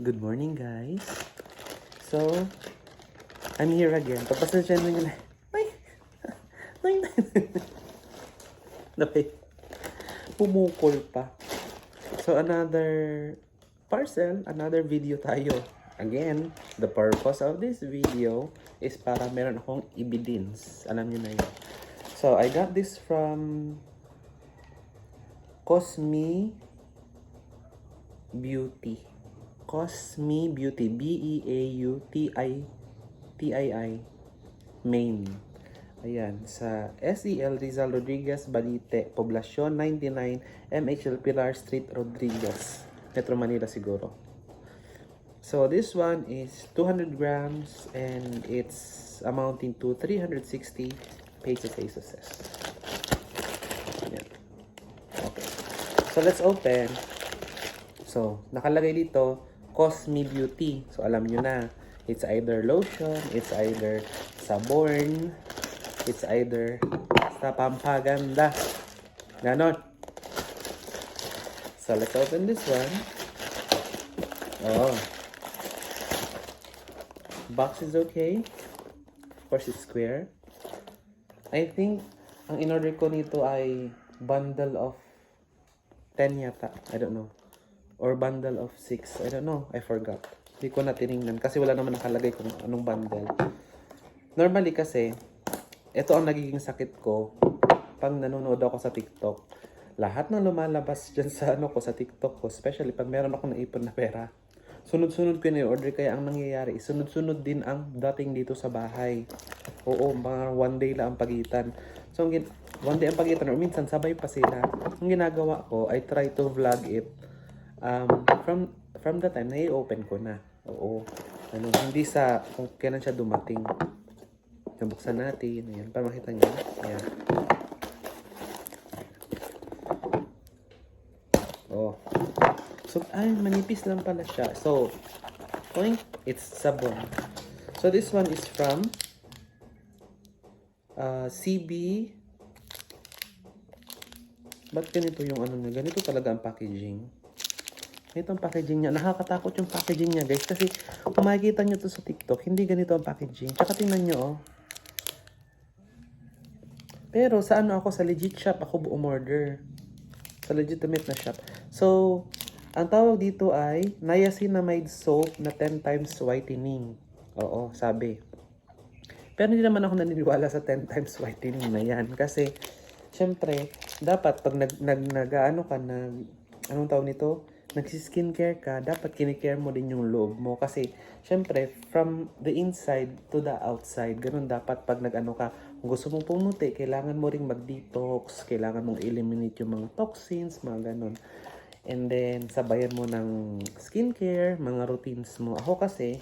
Good morning, guys. So, I'm here again. Papasensya nyo na. Ay! Ay! Napay. Pumukol pa. So, another parcel, another video tayo. Again, the purpose of this video is para meron akong evidence. Alam nyo na yun. So, I got this from Cosme Beauty. Cosme Beauty. E B-E-A-U-T-I-T-I-I. Maine. Ayan. Sa SEL Rizal Rodriguez Balite. Poblacion 99. MHL Pilar Street Rodriguez. Metro Manila siguro. So this one is 200 grams and it's amounting to 360 peso pesos. Ayan. Okay. So let's open. So, nakalagay dito, Cosme Beauty. So, alam nyo na, it's either lotion, it's either sabon, it's either sa pampaganda. Ganon. So, let's open this one. Oh. Box is okay. Of course, it's square. I think, ang in-order ko nito ay bundle of 10 yata. I don't know. Or bundle of 6. I don't know. I forgot. Hindi ko na tinignan. Kasi wala naman nakalagay kung anong bundle. Normally kasi, ito ang nagiging sakit ko pag nanonood ako sa TikTok. Lahat ng lumalabas dyan sa ano ko sa TikTok ko, especially pag meron akong naipon na pera, sunod-sunod ko na order kaya ang nangyayari, sunod-sunod din ang dating dito sa bahay. Oo, mga one day lang ang pagitan. So, one day ang pagitan, or minsan sabay pa sila. Ang ginagawa ko, I try to vlog it um, from from the time na i-open ko na. Oo. Ano, hindi sa kung kailan siya dumating. Nabuksan natin. Ayan, para makita niyo. Ayan. Oh. So, ay, manipis lang pala siya. So, point, it's sabon. So, this one is from uh, CB. Ba't ganito yung ano niya? Ganito talaga ang packaging. Ito ang packaging niya. Nakakatakot yung packaging niya, guys. Kasi kung makikita nyo to sa TikTok, hindi ganito ang packaging. Tsaka tingnan nyo, oh. Pero sa ano ako, sa legit shop, ako umorder. Sa legitimate na shop. So, ang tawag dito ay niacinamide soap na 10 times whitening. Oo, sabi. Pero hindi naman ako naniniwala sa 10 times whitening na yan. Kasi, syempre, dapat pag nag, nag, nag ano ka, nag, anong tawag nito? Nagsi-skincare ka, dapat kinikare mo din yung loob mo. Kasi, syempre, from the inside to the outside, ganun dapat pag nag-ano ka, kung gusto mong pumuti, kailangan mo ring mag-detox, kailangan mong eliminate yung mga toxins, mga ganun. And then, sabayan mo ng skincare, mga routines mo. Ako kasi,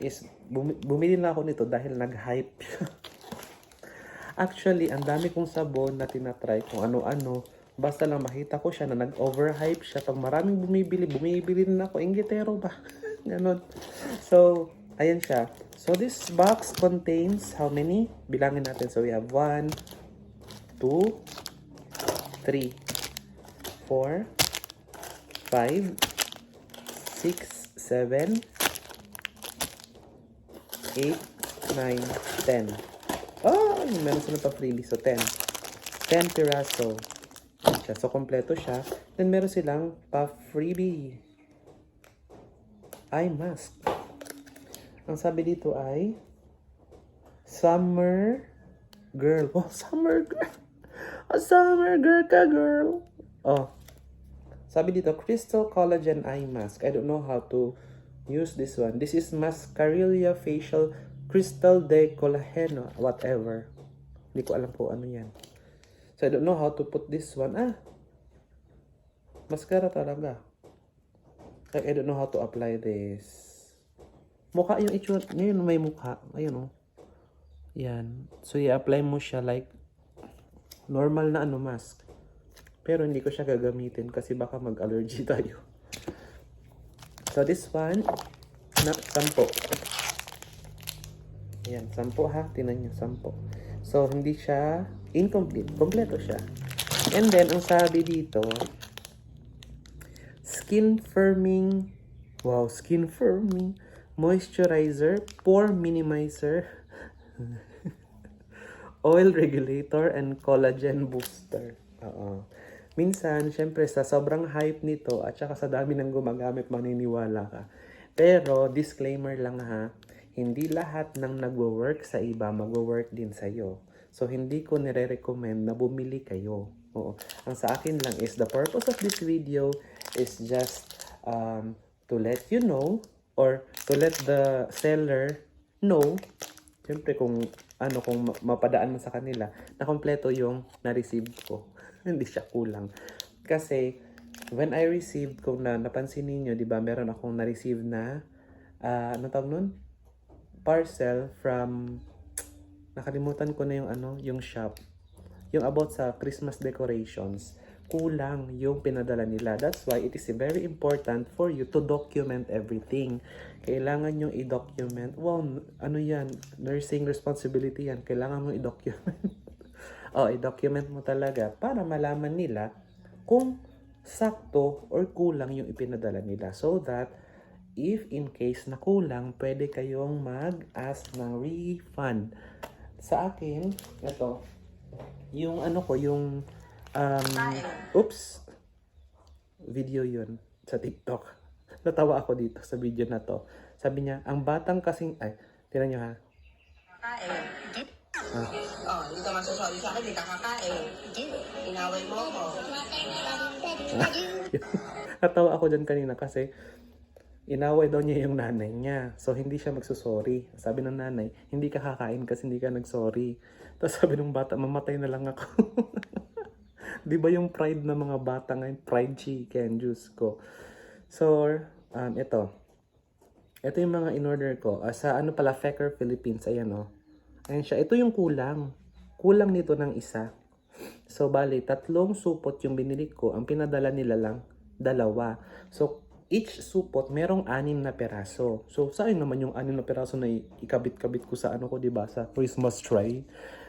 is bumi- bumili lang ako nito dahil nag-hype. Actually, ang dami kong sabon na tinatry kung ano-ano. Basta lang makita ko siya na nag-overhype siya. Pag maraming bumibili, bumibili din ako. Ingitero ba? Ganon. So, ayan siya. So, this box contains how many? Bilangin natin. So, we have 1, 2, 3, 4, 5, 6, 7, 8, 9, 10. Oh, meron sila pa freely. So, 10. 10 piraso. Siya. So, kompleto siya. Then, meron silang pa freebie. Eye mask. Ang sabi dito ay Summer Girl. Oh, Summer Girl. Oh, Summer Girl ka, girl. Oh. Sabi dito, Crystal Collagen Eye Mask. I don't know how to use this one. This is Mascarilla Facial Crystal de Collageno. Whatever. Hindi ko alam po ano yan. So, I don't know how to put this one. Ah. Mascara talaga. Like, I don't know how to apply this. Mukha yung itsura. Ngayon may mukha. Ayun oh. Yan. So, i-apply mo siya like normal na ano mask. Pero hindi ko siya gagamitin kasi baka mag-allergy tayo. So, this one, na, sampo. Ayan, sampo ha. Tinan nyo, sampo. So, hindi siya incomplete. Kompleto siya. And then, ang sabi dito, skin firming Wow, skin firming, moisturizer, pore minimizer, oil regulator, and collagen booster. Oo. Minsan, syempre, sa sobrang hype nito at saka sa dami ng gumagamit, maniniwala ka. Pero, disclaimer lang ha, hindi lahat ng nagwo-work sa iba, magwo-work din sa'yo. So, hindi ko nire-recommend na bumili kayo. Oo. Ang sa akin lang is, the purpose of this video is just um, to let you know or to let the seller know Siyempre kung ano kung ma- mapadaan mo sa kanila na kompleto yung na-receive ko. Hindi siya kulang. Kasi when I received kung na napansin niyo, 'di ba, meron akong na-receive na ah ano tawag nun? Parcel from nakalimutan ko na yung ano, yung shop. Yung about sa Christmas decorations, kulang yung pinadala nila. That's why it is very important for you to document everything. Kailangan yung i-document. N- ano yan? Nursing responsibility yan. Kailangan mo i-document. oh, i-document mo talaga para malaman nila kung sakto or kulang yung ipinadala nila. So that if in case na kulang, pwede kayong mag-ask ng refund. Sa akin, ito, yung ano ko, yung um, oops, video yun sa TikTok. Natawa ako dito sa video na to. Sabi niya, ang batang kasing, ay, tinan niyo ha. Kakain. Ah. Oh, hindi ka masasabi sa akin, hindi ka kakain. Inaway mo ako. Natawa ako dyan kanina kasi inaway daw niya yung nanay niya. So, hindi siya magsusorry. Sabi ng nanay, hindi ka kakain kasi hindi ka nagsorry. Tapos sabi ng bata, mamatay na lang ako. Di ba yung pride ng mga bata ngayon? Pride chicken, juice ko. So, um, ito. Ito yung mga in-order ko. Ah, sa ano pala, Fecker Philippines. Ayan o. Ayan siya. Ito yung kulang. Kulang nito ng isa. So, bali, tatlong supot yung binili ko. Ang pinadala nila lang, dalawa. So, each supot, merong anim na peraso. So, saan naman yung anim na peraso na ikabit-kabit ko sa ano ko, di ba Sa Christmas tray.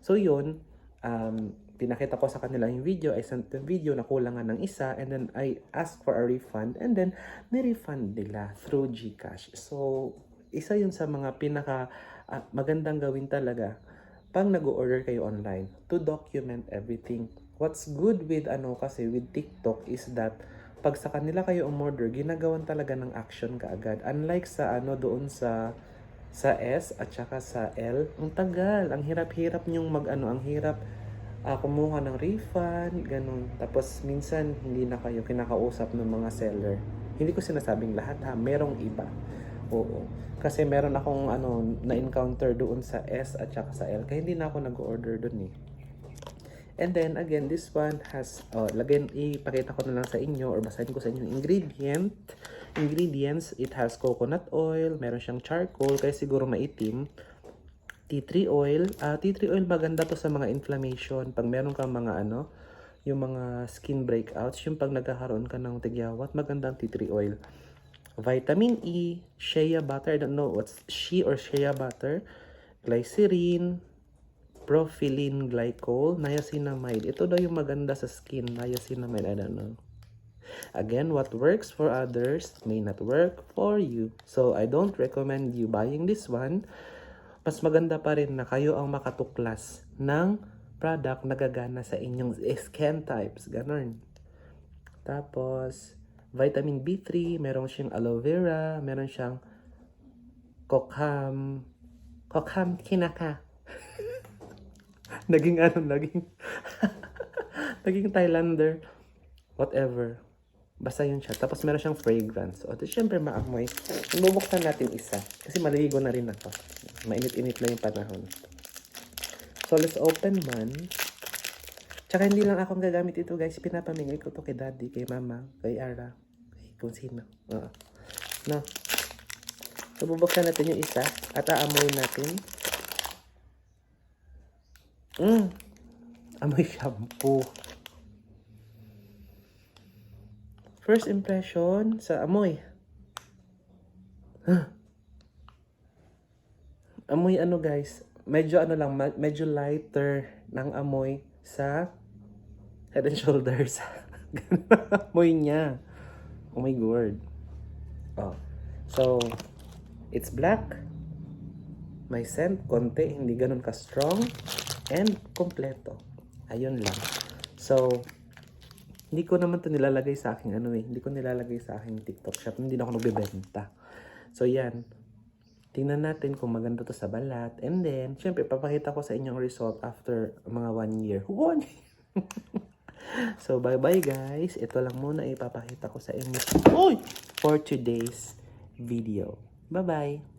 So, yun. Um, pinakita ko sa kanila yung video. I sent the video na kulangan ng isa. And then, I asked for a refund. And then, ni-refund nila through GCash. So, isa yun sa mga pinaka ah, magandang gawin talaga pag nag-order kayo online to document everything. What's good with ano kasi with TikTok is that pag sa kanila kayo umorder, ginagawan talaga ng action kaagad. Unlike sa ano doon sa sa S at saka sa L, ang tagal, ang hirap-hirap nyong mag ano, ang hirap ah, kumuha ng refund, ganun. Tapos minsan hindi na kayo kinakausap ng mga seller. Hindi ko sinasabing lahat ha, merong iba. Oo. Kasi meron akong ano na-encounter doon sa S at saka sa L. Kaya hindi na ako nag-order doon eh. And then again, this one has oh, lagyan ipakita ko na lang sa inyo or basahin ko sa inyo yung ingredient. Ingredients, it has coconut oil, meron siyang charcoal kaya siguro maitim. Tea tree oil, ah tea tree oil maganda to sa mga inflammation. Pag meron kang mga ano, yung mga skin breakouts, yung pag nagkakaroon ka ng tigyawat, maganda ang tea tree oil. Vitamin E, shea butter, I don't know what's shea or shea butter, glycerin, propylene glycol, niacinamide. Ito daw yung maganda sa skin, niacinamide, I don't know. Again, what works for others may not work for you. So, I don't recommend you buying this one. Mas maganda pa rin na kayo ang makatuklas ng product na gagana sa inyong skin types. Ganon. Tapos, vitamin B3, meron siyang aloe vera, meron siyang kokham, kokham kinaka. naging ano, naging, naging Thailander, whatever. Basta yun siya. Tapos meron siyang fragrance. O, di syempre maamoy. Bubuksan natin isa. Kasi maligo na rin ako. Mainit-init na yung panahon. So, let's open one. Tsaka hindi lang ako ang gagamit ito, guys. Pinapamigay ko to kay daddy, kay mama, kay Ara, kay kung sino. Oo. No. So, bubuksan natin yung isa at aamoy natin. Mm. Amoy shampoo. First impression sa amoy. Huh. Amoy ano guys, medyo ano lang, medyo lighter ng amoy sa head and shoulders. Amoy niya. Oh my god. Oh. So, it's black. May scent, konti, hindi ganun ka-strong. And kompleto. Ayun lang. So, hindi ko naman to nilalagay sa aking ano eh. Hindi ko nilalagay sa aking TikTok shop. Hindi na ako nagbebenta. So, yan. Tingnan natin kung maganda to sa balat. And then, syempre, papakita ko sa inyong result after mga one year. One year! so, bye-bye guys. Ito lang muna ipapakita ko sa inyo. Uy! For today's video. Bye-bye!